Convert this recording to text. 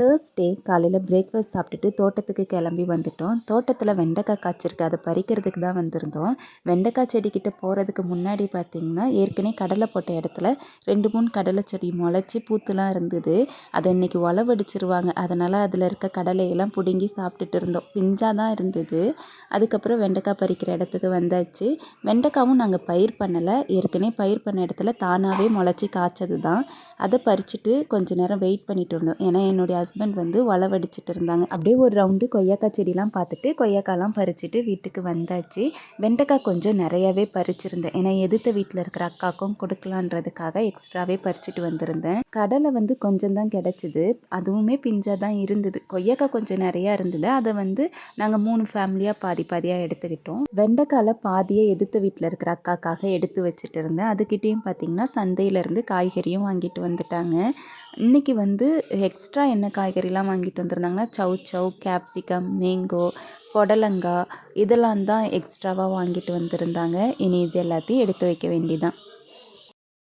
Thursday காலையில் breakfast சாப்பிட்டுட்டு தோட்டத்துக்கு கிளம்பி வந்துட்டோம். தோட்டத்தில் வெண்டைக்காய் காய்ச்சிருக்கு. அதை பறிக்கிறதுக்கு தான் வந்திருந்தோம். வெண்டைக்காய் செடிக்கிட்ட போகிறதுக்கு முன்னாடி பார்த்திங்கன்னா ஏற்கனவே கடலை போட்ட இடத்துல ரெண்டு மூணு கடலை செடி முளைச்சி பூத்துலாம் இருந்தது. அதை இன்றைக்கி உழவடிச்சிருவாங்க அதனால் அதில் இருக்க கடலையெல்லாம் பிடுங்கி சாப்பிட்டுட்டு இருந்தோம். பிஞ்சாக தான் இருந்தது. அதுக்கப்புறம் வெண்டைக்காய் பறிக்கிற இடத்துக்கு வந்தாச்சு. வெண்டைக்காவும் நாங்கள் பயிர் பண்ணலை. ஏற்கனவே பயிர் பண்ண இடத்துல தானாகவே முளைச்சி காய்ச்சது தான் அதை பறிச்சுட்டு கொஞ்ச நேரம் வெயிட் பண்ணிட்டு இருந்தோம். ஏன்னா என்னுடைய ஹஸ்பண்ட் வந்து வளவடிச்சிட்டு இருந்தாங்க அப்படியே ஒரு ரவுண்டு கொய்யாக்காய் செடிலாம் பார்த்துட்டு கொய்யாக்காய்லாம் பறிச்சுட்டு வீட்டுக்கு வந்தாச்சு. வெண்டைக்காய் கொஞ்சம் நிறையவே பறிச்சிருந்தேன். ஏன்னா எதிர்த்த வீட்டில் இருக்கிற அக்காக்கும் கொடுக்கலான்றதுக்காக எக்ஸ்ட்ராவே பறிச்சுட்டு வந்திருந்தேன். கடலை வந்து கொஞ்சம் தான் கிடச்சிது. அதுவுமே பிஞ்சாக தான் இருந்தது. கொய்யாக்காய் கொஞ்சம் நிறையா இருந்தது. அதை வந்து நாங்கள் மூணு ஃபேமிலியாக பாதி பாதியாக எடுத்துக்கிட்டோம். வெண்டைக்காயில் பாதியை எதிர்த்த வீட்டில் இருக்கிற அக்காக்காக எடுத்து வச்சுட்டு இருந்தேன் அதுக்கிட்டேயும் பார்த்தீங்கன்னா சந்தையிலேருந்து காய்கறியும் வாங்கிட்டு வந்துட்டாங்க. இன்றைக்கி வந்து எக்ஸ்ட்ரா என்ன காய்கறிலாம் வாங்கிட்டு வந்திருந்தாங்கன்னா சவ் சவ் கேப்சிகம் மேங்கோ புடலங்கா இதெல்லாம் தான் எக்ஸ்ட்ராவாக வாங்கிட்டு வந்திருந்தாங்க. இனி இது எல்லாத்தையும் எடுத்து வைக்க வேண்டியதான்